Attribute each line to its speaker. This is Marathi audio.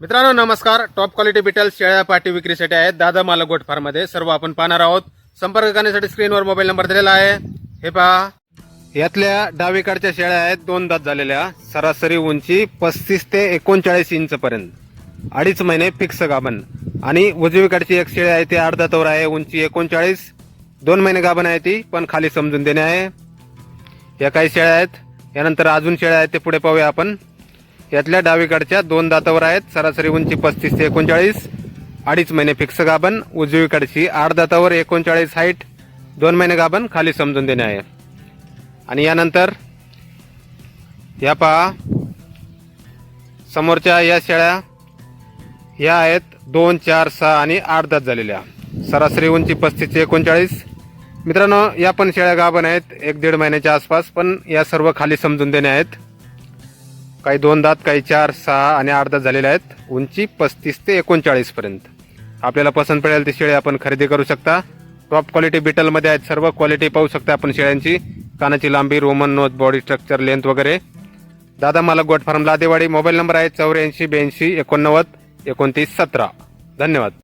Speaker 1: मित्रांनो नमस्कार. टॉप क्वालिटी बिटल शेळ्या पाटी विक्रीसाठी आहेत दादा मालगोट फार्ममध्ये. सर्व आपण पाहणार आहोत. संपर्क करण्यासाठी स्क्रीनवर मोबाईल नंबर दिलेला आहे. हे पहा. यातल्या डावीकडच्या शेळ्या आहेत. दोन दात झालेल्या. सरासरी उंची पस्तीस ते एकोणचाळीस इंच पर्यंत. अडीच महिने फिक्स गाभण. आणि उजवीकडची एक शेळी आहे ती अर्धा तोर आहे उंची एकोणचाळीस. दोन महिने गाभण आहे ती पण खाली समजून देणे आहे. या काही शेळ्या आहेत. यानंतर अजून शेळ्या आहेत ते पुढे पाहूया आपण. यातल्या डावीकडच्या दोन दातावर आहेत. सरासरी उंची पस्तीस ते एकोणचाळीस. अडीच महिने फिक्स गाभण. उजवीकडची आठ दातावर एकोणचाळीस हाईट दोन महिने गाभण खाली समजून देणे आहे. आणि यानंतर या पहा. समोरच्या या शेळ्या या आहेत दोन चार सहा आणि आठ दात झालेल्या. सरासरी उंची पस्तीस ते एकोणचाळीस. मित्रांनो या पण शेळ्या गाभण आहेत. एक दीड महिन्याच्या आसपास पण या सर्व खाली समजून देणे आहेत. काही दोन दात काही चार सहा आणि आठ दात झालेले आहेत. उंची पस्तीस ते एकोणचाळीस पर्यंत. आपल्याला पसंत पडेल ती शेळी आपण खरेदी करू शकता. टॉप क्वालिटी बिटलमध्ये आहेत सर्व क्वालिटी पाहू शकता आपण शेळ्यांची. कानाची लांबी Roman nose body structure length वगैरे. दादा मालक गोट फार्म लादेवाडी मोबाईल नंबर आहे चौऱ्याऐंशी ब्याऐंशी एकोणनव्वद एकोणतीस सतरा. धन्यवाद.